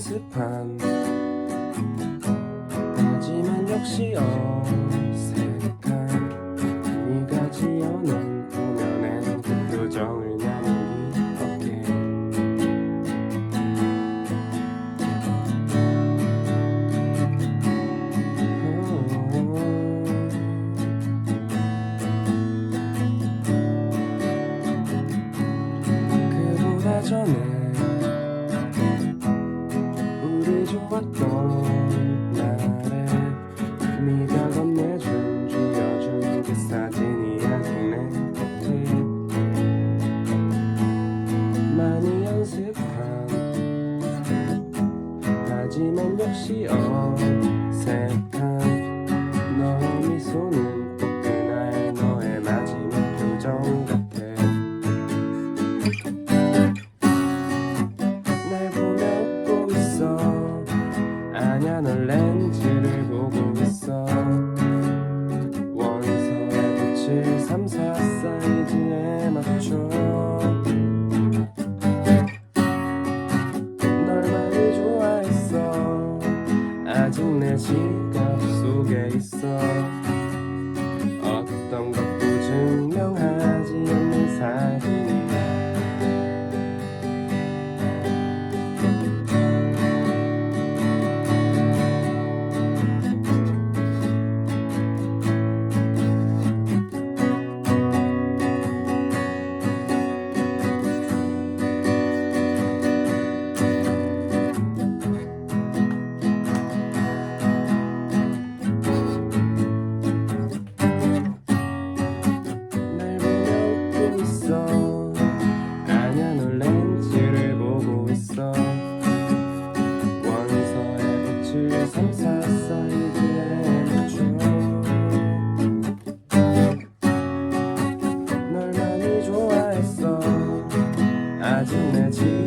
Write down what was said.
듯한. 하지만 역시 어색한. 네가 지어낸 표면엔 그 표정을 나는 기억해 그보다 전에 어떤 날에 네가 건네준 쥐어준 그 사진이 한 손에 많이 연습한 하지만 역시 어 아직 내 지갑 속에 있어. 가슴 사이즈에 맞춰 널 많이 좋아했어 아직 내 집.